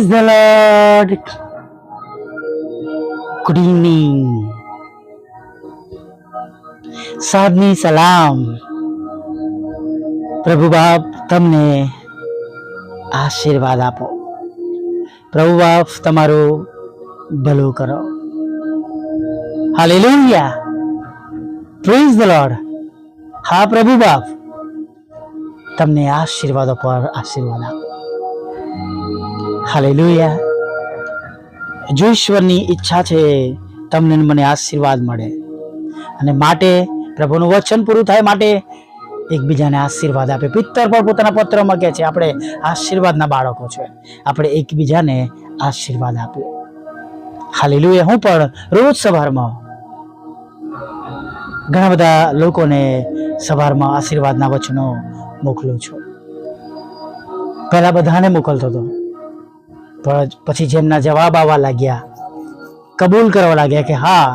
Praise the Lord. Good evening. સાદની સલામ પ્રભુ બાપ તમને આશીર્વાદ આપો પ્રભુ બાપ તમારું ભલું કરો હાલેલુયા પ્રેઝ ધ લોર્ડ હા પ્રભુ બાપ તમને આશીર્વાદો પર આશીર્વાદ આપો હાલેલુયા. જો ઈશ્વરની ઈચ્છા છે, તમને મને આશીર્વાદ મળે. અને માટે પ્રભુનું વચન પૂરું થાય માટે એકબીજાને આશીર્વાદ આપે. પિત્તર પણ પોતાના પત્રમાં કહે છે, આપણે આશીર્વાદના બાળકો છે. આપણે એકબીજાને આશીર્વાદ આપીએ. હાલેલુયા. હું પણ રોજ સવારમાં ઘણા બધા લોકોને સવારમાં આશીર્વાદના વચનો મોકલું છું. પહેલાં બધાને મોકલતો હતો. પણ પછી જેમના જવાબ આવવા લાગ્યા, કબૂલ કરવા લાગ્યા કે હા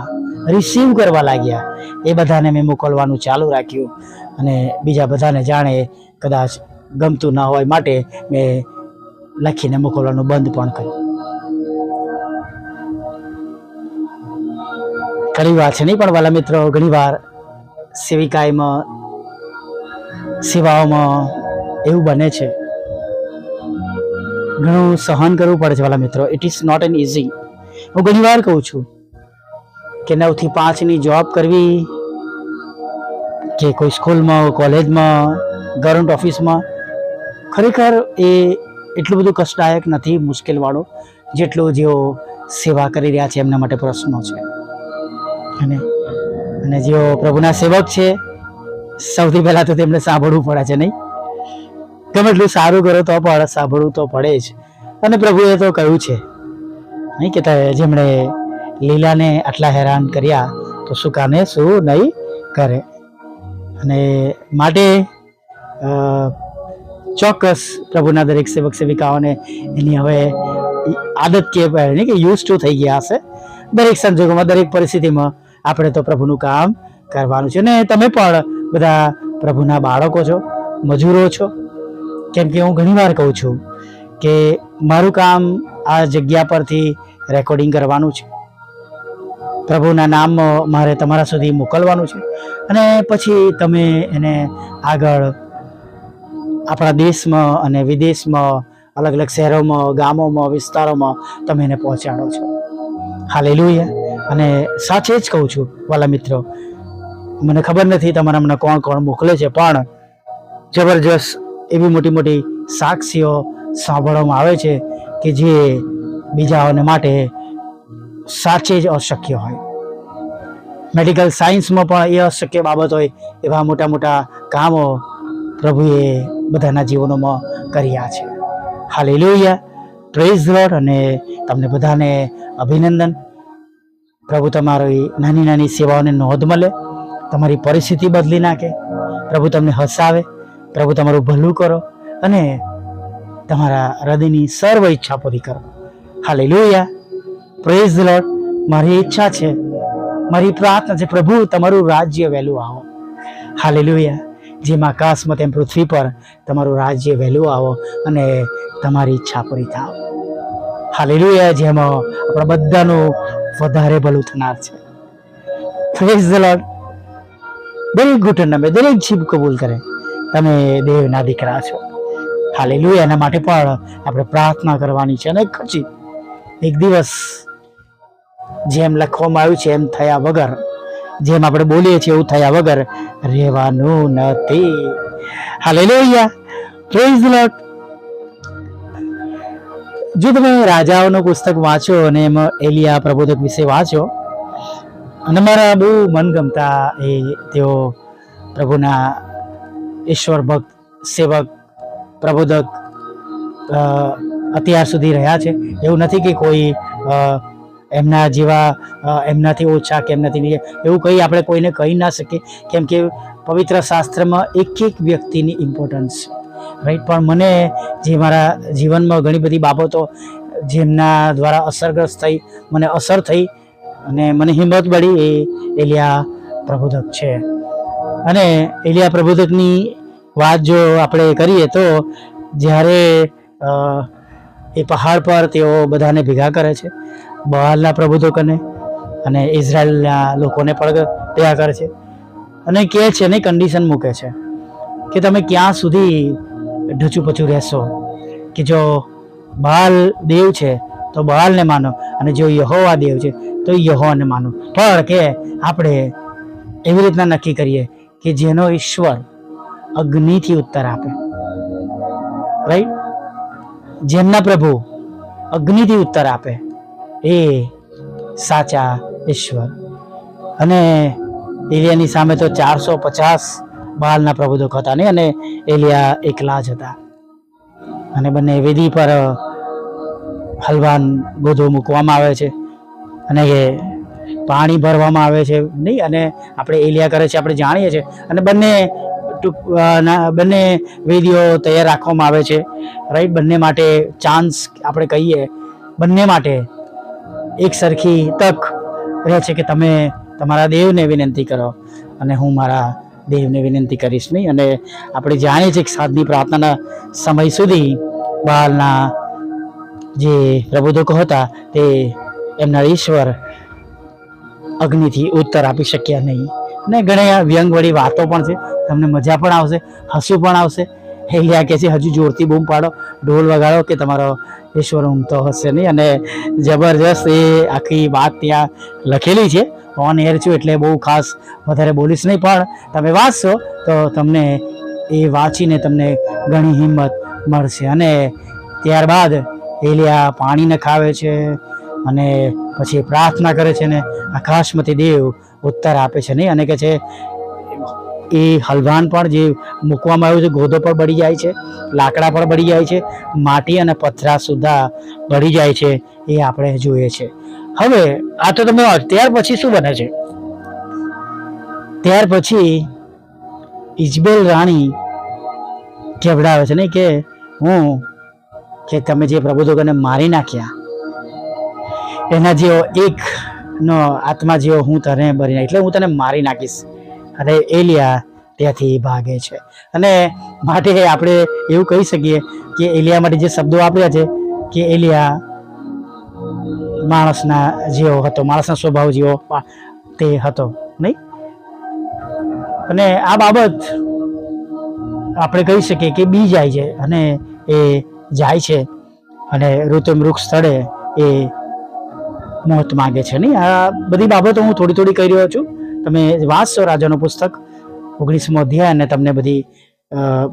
રિસીવ કરવા લાગ્યા. એ બધાને મેં મોકલવાનું ચાલુ રાખ્યું અને બીજા બધાને જાણે કદાચ ગમતું ન હોય માટે મેં લખીને મોકલવાનું બંધ પણ કર્યું. ઘણી વાર છે નહીં પણ વાલા મિત્રો, ઘણી વાર સેવિકાઈમાં સેવાઓમાં એવું બને છે ઘણું સહન કરવું પડે છે વાલા મિત્રો. It is not an easy હું ઘણી વાર કહું છું કે નવથી પાંચની જોબ કરવી, કે કોઈ સ્કૂલમાં કોલેજમાં ગવર્મેન્ટ ઓફિસમાં ખરેખર એ એટલું બધું કષ્ટદાયક નથી મુશ્કેલવાળો, જેટલું જેઓ સેવા કરી રહ્યા છે એમના માટે પ્રશ્નો છે. અને અને જેઓ પ્રભુના સેવક છે, સૌથી પહેલાં તો તેમને સાંભળવું પડે છે નહીં? ગમે એટલું સારું કરો તો પણ સાંભળવું તો પડે જ. અને પ્રભુએ તો કહ્યું છે, નહીં કે જેમણે લીલાને આટલા હેરાન કર્યા, તો શું કાને શું નહીં કરે? અને માટે ચોક્કસ પ્રભુના દરેક સેવક સેવિકાઓને એની હવે આદત કે, નહીં કે યુઝ ટુ થઈ ગયા હશે. દરેક સંજોગોમાં, દરેક પરિસ્થિતિમાં આપણે તો પ્રભુનું કામ કરવાનું છે. અને તમે પણ બધા પ્રભુના બાળકો છો, મજૂરો છો કેમ કે હું ઘણીવાર કહું છું કે મારું કામ આ જગ્યા પરથી રેકોર્ડિંગ કરવાનું છે. પ્રભુના નામ મારે તમારા સુધી મોકલવાનું છે. અને પછી તમે એને આગળ આપણા દેશમાં અને વિદેશમાં અલગ અલગ શહેરોમાં, ગામોમાં, વિસ્તારોમાં તમે એને પહોંચાડો છો. હાલેલુયા. અને સાચે જ કહું છું, વાલા મિત્રો, મને ખબર નથી તમારા મને કોણ કોણ મોકલે છે, પણ જબરજસ્ત એવી મોટી મોટી સાક્ષીઓ સાંભળવામાં આવે છે કે જે બીજાઓને માટે સાચે જ અશક્ય હોય. મેડિકલ સાયન્સમાં પણ એ અશક્ય બાબત હોય એવા મોટા મોટા કામો પ્રભુએ બધાના જીવનોમાં કર્યા છે. હાલેલુયા પ્રેઝ લોડ અને તમને બધાને અભિનંદન. પ્રભુ તમારી નાની નાની સેવાઓને નોંધ મળે, તમારી પરિસ્થિતિ બદલી નાખે, પ્રભુ તમને હસાવે પ્રભુ તમારું ભલું કરો અને તમારા હૃદયની સર્વ ઈચ્છા પૂરી કરો. હાલેલુયા પ્રેઝ લોટ મારી ઈચ્છા છે, મારી પ્રાર્થના છે, પ્રભુ, તમારું રાજ્ય વહેલું આવો. હાલેલુયા જેમ આકાશમાં તેમ પૃથ્વી પર તમારું રાજ્ય વહેલું આવો અને તમારી ઈચ્છા પૂરી થાવ. હાલેલુયા જેમાં આપણા બધાનું વધારે ભલું થનાર છે. પ્રેઝ ધ લોર્ડ દરેક ઘૂંટણ નમે દરેક જીભ કબૂલ કરે. તમે દેવના દીકરા છો. હાલેલુયા. એના માટે પણ આપણે પ્રાર્થના કરવાની છે અને પછી એક દિવસ જેમ લખવામાં આવ્યું છે, એમ થયા વગર, જેમ આપણે બોલીએ છીએ, એવું થયા વગર રહેવાનું નથી. હાલેલુયા. પ્રેઝ લોર્ડ જો તમે રાજાઓનું પુસ્તક વાંચો અને એમાં એલિયા પ્રબોધક વિશે વાંચો, અને મારા બહુ મનગમતા એ તેઓ પ્રભુના ઈશ્વર ભક્ત, સેવક, પ્રબોધક અત્યાર સુધી રહ્યા છે. એવું નથી કે કોઈ એમના જેવા એમનાથી ઓછા કે એમનાથી નહીં એવું કંઈ આપણે કોઈને કહી ના શકીએ. કેમ કે પવિત્ર શાસ્ત્રમાં એક એક વ્યક્તિની ઇમ્પોર્ટન્સ રાઈટ પણ મને જે મારા જીવનમાં ઘણી બધી બાબતો જેમના દ્વારા અસરગ્રસ્ત થઈ, મને અસર થઈ અને મને હિંમત મળી એ એલિયા પ્રબોધક છે. અને એલિયા પ્રબોધકની વાત જો આપણે કરીએ તો જ્યારે એ પહાડ પર તેઓ બધાને ભેગા કરે છે, બહારના પ્રબોધકોને અને ઇઝરાયલના લોકોને પણ ભેગા કરે છે અને કહે છે ને કન્ડિશન મૂકે છે કે તમે ક્યાં સુધી ઢચું પચું રહેશો કે જો બાલ દેવ છે તો બાલને માનો અને જો યહોવા દેવ છે તો યહોવાને માનો. પણ કે આપણે એવી રીતના નક્કી કરીએ કે જેનો ઈશ્વર અગ્નિથી ઉત્તર આપે. રાઈટ જેમના પ્રભુ અગ્નિથી ઉત્તર આપે, એ સાચા ઈશ્વર. અને એલિયાની સામે તો ચારસો પચાસ બાલના પ્રબોધક હતા નહીં, અને એલિયા એકલા જ હતા. અને બંને વેદી પર હલવાન ગોધો મૂકવામાં આવે છે. અને એ પાણી ભરવામાં આવે છે નહીં, અને આપણે એલિયા કરે છે, આપણે જાણીએ છીએ. અને બંને ટૂંક- બંને વેદીઓ તૈયાર રાખવામાં આવે છે રાઈટ બંને માટે ચાન્સ આપણે કહીએ, બંને માટે એક સરખી તક રહે છે કે તમે તમારા દેવને વિનંતી કરો, અને હું મારા દેવને વિનંતી કરીશ નહીં. અને આપણે જાણીએ છીએ કે સાધની પ્રાર્થનાના સમય સુધી બહારના જે પ્રબોધકો હતા, તે એમના ઈશ્વર અગ્નિથી ઉત્તર આપી શક્યા નહીં. અને ઘણી વ્યંગવાળી વાતો પણ છે. તમને મજા પણ આવશે, હસવું પણ આવશે. હૈયા કે છે, હજુ જોરથી બૂમ પાડો. ઢોલ વગાડો કે તમારો ઈશ્વર ઊંઘતો હશે નહીં. અને જબરજસ્ત એ આખી વાત ત્યાં લખેલી છે. ઓન એર છું એટલે બહુ ખાસ વધારે બોલીશ નહીં, પણ તમે વાંચશો તો તમને એ વાંચીને તમને ઘણી હિંમત મળશે. અને ત્યારબાદ એલિયા પાણી ખાવે છે અને પછી પ્રાર્થના કરે છે ને આકાશમાંથી દેવ ઉત્તર આપે છે નહીં? અને કે છે, એ હલવાન પણ જે મૂકવામાં આવ્યું છે, ગોદો પણ બળી જાય છે, લાકડા પણ બળી જાય છે, માટી અને પથરા સુધા બળી જાય છે, એ આપણે જોઈએ છે. હવે આ તો તમે ત્યાર પછી શું બને છે? ત્યાર પછી ઇજબેલ રાણી કેવડાવે છે ને કે, હું, કે તમે જે પ્રબોધકોને મારી નાખ્યા એના જેવો એક નો આત્મા જેવો હું તને બરી એટલે હું તને મારી નાખીશ. અને એલિયા ત્યાંથી ભાગે છે. અને માટે આપણે એવું કહી શકીએ કે એલિયા માટે જે શબ્દો આપ્યા છે કે એલિયા માણસના જેવો હતો, માણસના સ્વભાવ જેવો તે હતો, નહીં? અને આ બાબત આપણે કહી શકીએ કે બી જાય છે અને એ જાય છે. અને ઋતુ વૃક્ષ સ્થળે એ મોત માગે છે નહીં. આ બધી બાબતો હું થોડી થોડી કહી રહ્યો છું. તમે વાંચશો રાજાનું પુસ્તક, ઓગણીસમો અધ્યાય, અને તમને બધી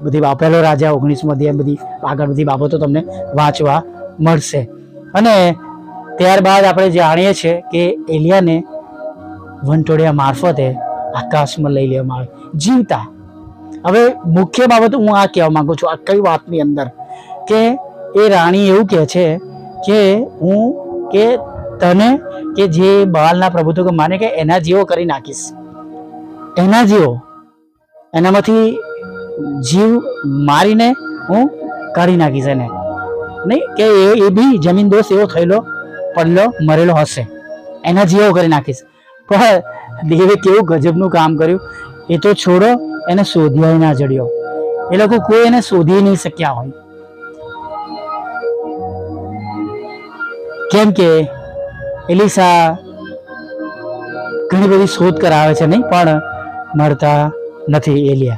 બધી પહેલો રાજા, ઓગણીસમો અધ્યાય, બધી, આગળ બધી બાબતો તમને વાંચવા મળશે. અને ત્યારબાદ આપણે જાણીએ છીએ કે એલિયાને વંટોળિયા મારફતે આકાશમાં લઈ લેવામાં આવે. જીવતા. હવે મુખ્ય બાબત હું આ કહેવા માંગુ છું, આ કઈ વાતની અંદર? કે એ રાણી એવું કહે છે કે હું, કે તને કે જે બાળના પ્રભુત્વ માને કે એના જેવો કરી નાખીશ. એના જેવો. એનામાંથી જીવ મારીને હું કાઢી નાખીશ એને. નહીં? કે એ એ બી જમીન દોષ એવો થયેલો, પડલો, મરેલો હશે. એના જેવો કરી નાખીશ. પણ દેવે કેવું ગજબનું કામ કર્યું. એ તો છોડો, એને શોધવા ના જડ્યો. એ લોકો કોઈ એને શોધી નહીં શક્યા હોય. કેમ કે એલિસા ઘણી બધી શોધ કરાવે છે નહીં, પણ મળતા નથી એલિયા.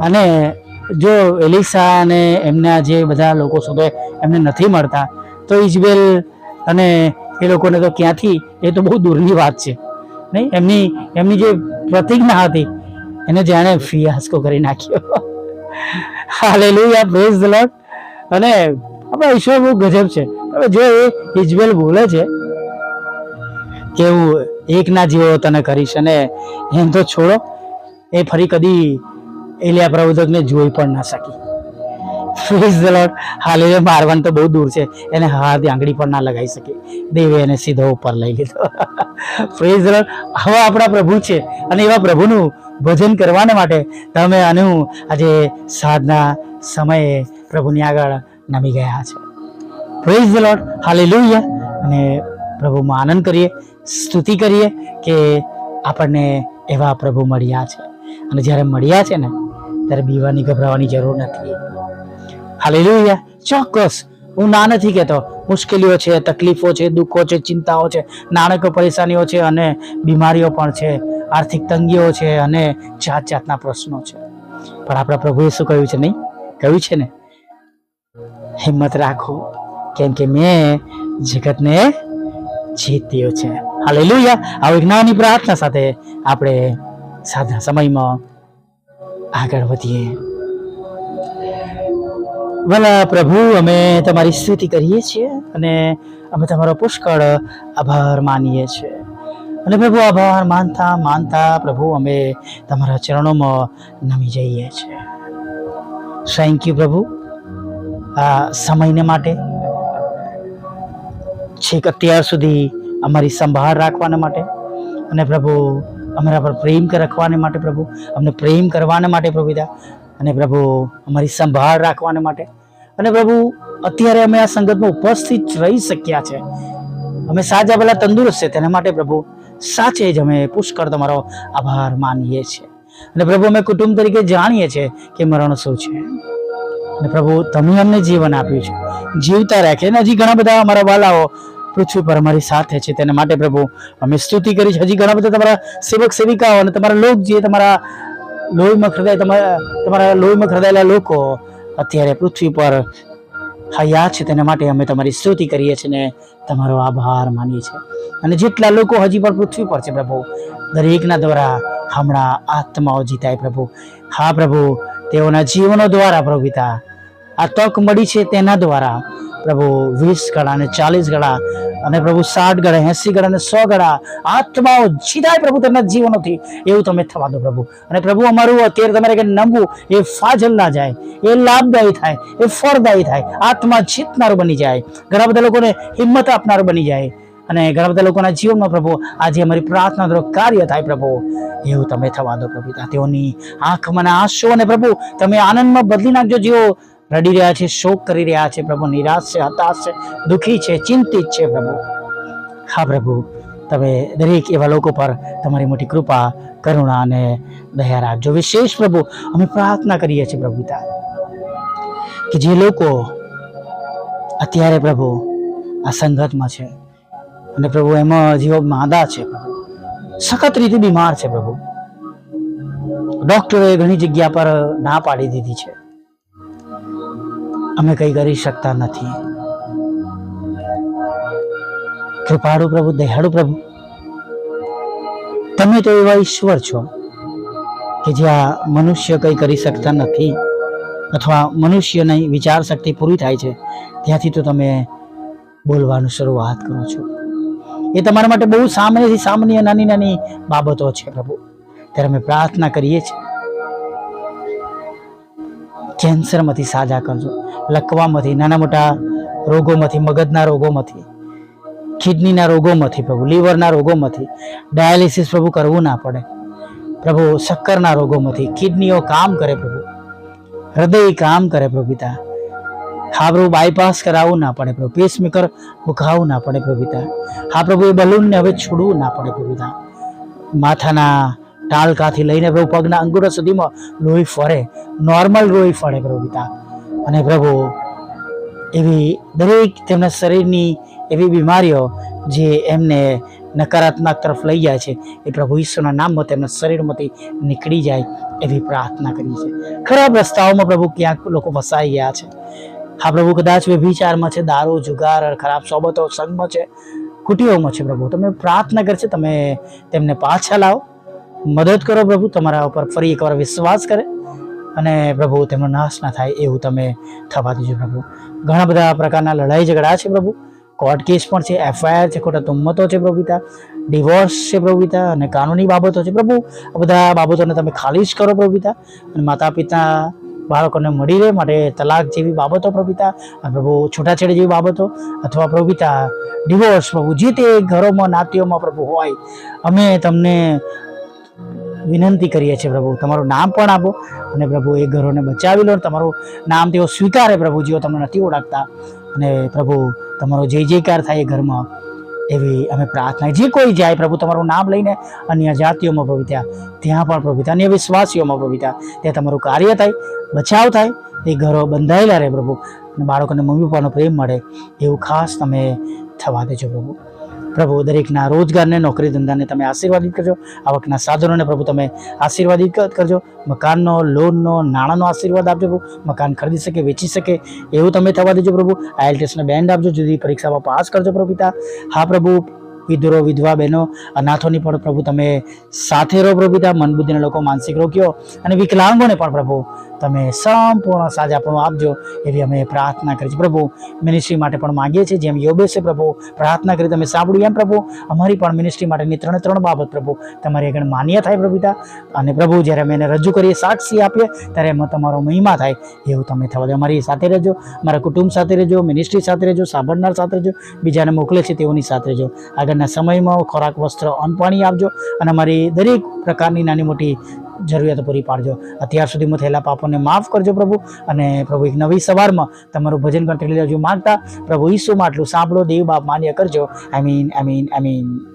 અને જો એલિસા અને એમના જે બધા લોકો શોધે એમને નથી મળતા, તો ઇઝબેલ અને એ લોકોને તો ક્યાંથી, એ તો બહુ દૂરની વાત છે. નહીં, એમની એમની જે પ્રતિજ્ઞા હતી, એને જાણે ફિયાસ્કો કરી નાખ્યો. હાલેલુયા પ્રેઝ ધ લોર્ડ અને આપણે ઈશ્વર બહુ ગજબ છે. હવે જો એ ઇજબેલ બોલે છે કે હું એકના જેવો તને કરીશ અને એમ તો છોડો, એ ફરી કદી એલિયા પ્રબોધકને જોઈ પણ ના શકી. પ્રેઝ ધ લોર્ડ હાલે મારવાનું તો બહુ દૂર છે, એને હાથ આંગળી પણ ના લગાવી શકે. દેવે એને સીધો ઉપર લઈ લીધો. ધ લોર્ડ હવે આપણા પ્રભુ છે, અને એવા પ્રભુનું ભજન કરવાને માટે તમે હું આજે સાધના સમયે પ્રભુની આગળ નમી ગયા છે. પ્રેઝ ધ લોર્ડ હાલે અને પ્રભુમાં આનંદ કરીએ, સ્તુતિ કરીએ કે આપણને એવા પ્રભુ મળ્યા છે. અને જ્યારે મળ્યા છે ને, ત્યારે બીવાની ગભરાવાની જરૂર નથી. હાલે ચોક્કસ. હું ના નથી કહેતો. મુશ્કેલીઓ છે, તકલીફો છે, દુઃખો છે, ચિંતાઓ છે, નાણાકીય પરેશાનીઓ છે અને બીમારીઓ પણ છે, આર્થિક તંગીઓ છે અને જાત જાતના પ્રશ્નો છે. પણ આપણા પ્રભુએ શું કહ્યું છે નહીં? કહ્યું છે ને? હિંમત રાખો, કેમ કે મેં જગતને જીત્યો છે. હાલેલુયા. આ આવી જ્ઞાની પ્રાર્થના સાથે આપણે સાધના સમયમાં આગળ વધીએ. ભલા પ્રભુ, અમે તમારી સ્તુતિ કરીએ છીએ અને અમે તમારો પુષ્કળ આભાર માનીએ છીએ. અને પ્રભુ, આભાર માનતા માનતા પ્રભુ, અમે તમારા ચરણોમાં નમી જઈએ છીએ. થેન્ક યુ પ્રભુ. સમયને માટે? છેક અત્યાર સુધી અમારી સંભાળ રાખવાને માટે અને પ્રભુ, અમારા પર પ્રેમ રાખવાને માટે પ્રભુ, અમને પ્રેમ કરવાને માટે પ્રભુદા અને પ્રભુ, અમારી સંભાળ રાખવાને માટે. અને પ્રભુ, અત્યારે અમે આ સંગતમાં ઉપસ્થિત રહી શક્યા છે. અમે સાજા ભલા તંદુરસ્ત છે, તેના માટે પ્રભુ, સાચે જ અમે પુષ્કળ તમારો આભાર માનીએ છીએ. અને પ્રભુ, અમે કુટુંબ તરીકે જાણીએ છીએ કે મરણ શું છે. અને પ્રભુ તમે અમને જીવન આપ્યું છે. જીવતા રાખે. અને હજી ઘણા બધા અમારા વાલાઓ પૃથ્વી પર અમારી સાથે છે. તેના માટે પ્રભુ અમે સ્તુતિ કરી છે હજી ઘણા બધા તમારા સેવક, સેવિકાઓ અને તમારા લોક જે તમારા લોહીમાં હૃદય તમારા તમારા લોહીમાં હૃદયેલા લોકો અત્યારે પૃથ્વી પર હયાત છે. તેના માટે અમે તમારી સ્તુતિ કરીએ છીએ ને તમારો આભાર માનીએ છીએ. અને જેટલા લોકો હજી પણ પૃથ્વી પર છે પ્રભુ, દરેકના દ્વારા હમણાં આત્માઓ જીતાય પ્રભુ. હા પ્રભુ, તેઓના જીવનો દ્વારા પ્રભુ પિતા આ તક મળી છે તેના દ્વારા. પ્રભુ વીસ ગળા અને ચાલીસ ગળા અને પ્રભુ સાઠ ગળા, એસી ગળા અને સો ગળા આત્માઓ જીતાય પ્રભુ તેમના જીવનોથી. એવું તમે થવા દો પ્રભુ. અને પ્રભુ અમારું અત્યારે તમારે કે નમવું, એ ફાજલ ના જાય, એ લાભદાયી થાય, એ ફળદાયી થાય. આત્મા જીતનારું બની જાય. ઘણા બધા લોકોને હિંમત આપનારું બની જાય. અને ઘણા બધા લોકોના જીવનમાં પ્રભુ, આજે અમારી પ્રાર્થના દ્વારા કાર્ય થાય પ્રભુ. એવું તમે થવા દો પ્રભુ. તેઓની આંખમાં આંસુ અને પ્રભુ, તમે આનંદમાં બદલી નાખજો જેઓ રડી રહ્યા છે, શોક કરી રહ્યા છે પ્રભુ, નિરાશ છે, હતાશ છે, દુઃખી છે, ચિંતિત છે પ્રભુ. હા પ્રભુ, તમે દરેક એવા લોકો પર તમારી મોટી કૃપા, કરુણા અને દયા રાખજો. વિશેષ પ્રભુ, અમે પ્રાર્થના કરીએ છીએ પ્રભુ પિતા, કે જે લોકો અત્યારે પ્રભુ આ સંગતમાં છે અને પ્રભુ એમાં જીવો માંદા છે સખત રીતે બીમાર છે પ્રભુ. ડોક્ટરોએ ઘણી જગ્યા પર ના પાડી દીધી છે. અમે કંઈ કરી શકતા નથી. કૃપાળુ પ્રભુ, દયાળુ પ્રભુ, તમે તો એવા ઈશ્વર છો કે જ્યાં મનુષ્ય કંઈ કરી શકતા નથી અથવા મનુષ્યની વિચાર શક્તિ પૂરી થાય છે, ત્યાંથી તો તમે બોલવાનું શરૂઆત કરો છો. એ તમારા માટે બહુ સામાન્યથી સામાન્ય નાની નાની બાબતો છે પ્રભુ. ત્યારે અમે પ્રાર્થના કરીએ છીએ કેન્સરમાંથી સાજા કરજો. લકવામાંથી, નાના મોટા રોગોમાંથી, મગજના રોગોમાંથી, કિડનીના રોગોમાંથી પ્રભુ, લીવરના રોગોમાંથી, ડાયાલિસિસ પ્રભુ કરવું ના પડે. પ્રભુ, શક્કરના રોગોમાંથી કિડનીઓ કામ કરે પ્રભુ. હૃદય કામ કરે પ્રભુ પિતા. હા પ્રભુ બાયપાસ કરાવવું ના પડે પ્રભુ. પેસમેકર મુકાવવું ના પડે પ્રભુ પિતા. હા પ્રભુ, એ બલૂનને હવે છોડવું ના પડે પ્રભુ માથાના ટાળકાથી લઈને પ્રભુ પગના અંગુર સુધીમાં લોહી ફરે. નોર્મલ લોહી ફરે પ્રભુ પિતા. અને પ્રભુ એવી દરેક તેમના શરીરની એવી બીમારીઓ જે એમને નકારાત્મક તરફ લઈ જાય છે, એ પ્રભુ ઈશ્વરના નામમાં તેમના શરીરમાંથી નીકળી જાય એવી પ્રાર્થના કરી છે ખરાબ રસ્તાઓમાં પ્રભુ ક્યાંક લોકો ફસાઈ ગયા છે. હા પ્રભુ, કદાચ વ્યભિચારમાં છે, દારૂ, જુગાર, ખરાબ સોબતો, સંગમાં છે, કુટીઓમાં છે પ્રભુ. તમે પ્રાર્થના કરશે, તમે તેમને પાછા લાવો. મદદ કરો પ્રભુ, તમારા ઉપર ફરી એકવાર વિશ્વાસ કરે અને પ્રભુ, તેમનો નાશ ના થાય એવું તમે થવા દેજો પ્રભુ. ઘણા બધા પ્રકારના લડાઈ ઝઘડા છે પ્રભુ. કોર્ટ કેસ પણ છે, એફઆઈઆર છે, ખોટા તુમ્મતો છે પ્રભુતા ડિવોર્સ છે પ્રભુતા અને કાનૂની બાબતો છે પ્રભુ. આ બધા બાબતોને તમે ખાલી જ કરો પ્રભુતા અને માતા પિતા બાળકોને મળી રહે માટે તલાક જેવી બાબતો પ્રભુતા પ્રભુ છૂટાછેડી જેવી બાબતો. અથવા પ્રભુતા ડિવોર્સ પ્રભુ, જે તે ઘરોમાં, નાતીઓમાં પ્રભુ હોય, અમે તમને વિનંતી કરીએ છીએ પ્રભુ. તમારું નામ પણ આપો અને પ્રભુ એ ઘરોને બચાવી લો તમારું નામ તેઓ સ્વીકારે પ્રભુ, જેઓ તમને નથી ઓળખતા. અને પ્રભુ, તમારો જય જયકાર થાય એ ઘરમાં. એવી અમે પ્રાર્થના જે કોઈ જાય પ્રભુ, તમારું નામ લઈને અન્ય જાતિઓમાં પ્રભુ ત્યાં પણ પ્રભુતા અન્ય વિશ્વાસીઓમાં પ્રભુતા ત્યાં તમારું કાર્ય થાય, બચાવ થાય, એ ઘરો બંધાયેલા રહે પ્રભુ. અને બાળકોને મમ્મી પપ્પાનો પ્રેમ મળે, એવું ખાસ તમે થવા દેજો પ્રભુ. પ્રભુ, દરેકના રોજગારને નોકરી ધંધાને તમે આશીર્વાદિત કરજો. આવકના સાધનોને પ્રભુ તમે આશીર્વાદિત કરજો. મકાનનો, લોનનો, નાણાંનો આશીર્વાદ આપજો પ્રભુ. મકાન ખરીદી શકે, વેચી શકે, એવું તમે થવા દેજો પ્રભુ. આઈએલટીએસને બેન્ડ આપજો, જુદી પરીક્ષામાં પાસ કરજો પ્રભુ પિતા. હા પ્રભુ, વિધુરો, વિધવા બહેનો, અનાથોની પણ પ્રભુ તમે સાથે રહો પ્રભુ પિતા. મનબુદ્ધિના લોકો, માનસિક રોક્યો અને વિકલાંગોને પણ પ્રભુ તમે સંપૂર્ણ સાજાપણું આપજો એવી અમે પ્રાર્થના કરી છે. પ્રભુ મિનિસ્ટ્રી માટે પણ માંગીએ છીએ, જેમ છે, પ્રભુ, પ્રાર્થના કરી તમે સાંભળ્યું એમ, પ્રભુ. અમારી પણ મિનિસ્ટ્રી માટેની ત્રણે ત્રણ બાબત, પ્રભુ. તમારી આગળ માન્ય થાય પ્રભુતા અને પ્રભુ, જ્યારે અમે એને રજૂ કરીએ, સાક્ષી આપીએ, ત્યારે એમાં તમારો મહિમા થાય એવું તમે થવા દો. અમારી સાથે રહેજો મારા કુટુંબ સાથે રહેજો મિનિસ્ટ્રી સાથે રહેજો, સાંભળનાર સાથે રહેજો, બીજાને મોકલે છે તેઓની સાથે રહેજો. આગળના સમયમાં ખોરાક, વસ્ત્ર, અન્ન, પાણી આપજો. અને અમારી દરેક પ્રકારની નાની મોટી જરૂરિયાતો પૂરી પાડજો. અત્યાર સુધીમાં થયેલા પાપોને માફ કરજો પ્રભુ અને પ્રભુ એક નવી સવારમાં તમારું ભજન કરતી લેજો માંગતા પ્રભુ ઈસુમાં આટલું સાંભળો, દેવ બાપ માન્ય કરજો. I mean I mean I mean